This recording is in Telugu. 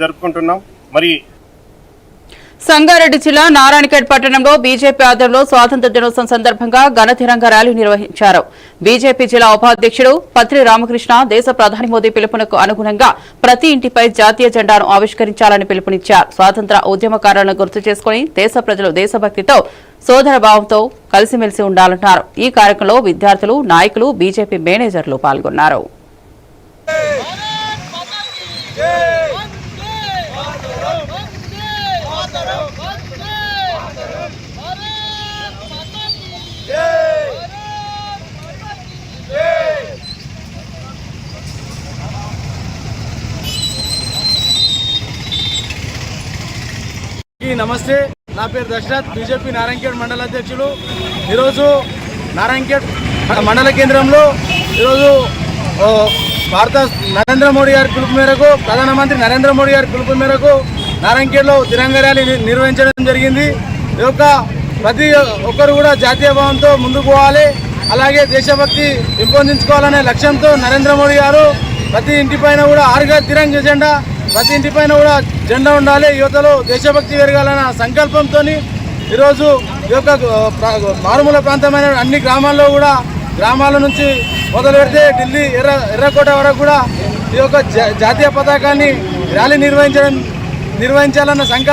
జరుపుకుంటున్నాం. మరి సంగారెడ్డి జిల్లా నారాయణఖేడ్ పట్టణంలో బీజేపీ ఆధ్వర్యంలో స్వాతంత్ర దినోత్సవం సందర్భంగా ఘనతిరంగ ర్యాలీ నిర్వహించారు. బీజేపీ జిల్లా ఉపాధ్యక్షుడు పత్రి రామకృష్ణ దేశ ప్రధాని మోదీ పిలుపునకు అనుగుణంగా ప్రతి ఇంటిపై జాతీయ జెండాను ఆవిష్కరించాలని పిలుపునిచ్చారు. స్వాతంత్ర ఉద్యమకారులను గుర్తు చేసుకుని దేశ ప్రజలు దేశభక్తితో సోదర భావంతో కలిసిమెలిసి ఉండాలన్నారు ఈ కార్యక్రమంలో విద్యార్థులు నాయకులు బీజేపీ మేనేజర్లు పాల్గొన్నారు. నమస్తే. నా పేరు దశరథ్. బీజేపీ నారాయణఖేడ్ మండల అధ్యక్షులు. ఈరోజు నారాయణఖేడ్ మండల కేంద్రంలో ఈరోజు భారత నరేంద్ర మోడీ గారి పిలుపు మేరకు ప్రధానమంత్రి నరేంద్ర మోడీ గారి పిలుపు మేరకు నారాయణఖేడ్లో తిరంగ ర్యాలీ ని- నిర్వహించడం జరిగింది. ఈ యొక్క ప్రతి ఒక్కరు కూడా జాతీయ భావంతో ముందుకు పోవాలి. అలాగే దేశభక్తి పెంపొందించుకోవాలనే లక్ష్యంతో నరేంద్ర మోడీ గారు ప్రతి ఇంటిపైన కూడా ఆరుగా తిరంగ జెండా ప్రతి ఇంటిపైన కూడా జెండా ఉండాలి. యువతలో దేశభక్తి పెరగాలన్న సంకల్పంతో ఈరోజు ఈ యొక్క మారుమూల ప్రాంతమైన అన్ని గ్రామాల్లో కూడా గ్రామాల నుంచి మొదలు పెడితే ఢిల్లీ ఎర్ర ఎర్రకోట వరకు కూడా ఈ యొక్క జా- జాతీయ పతాకాన్ని ర్యాలీ నిర్వహించడం నిర్వహించాలన్న సంకల్పం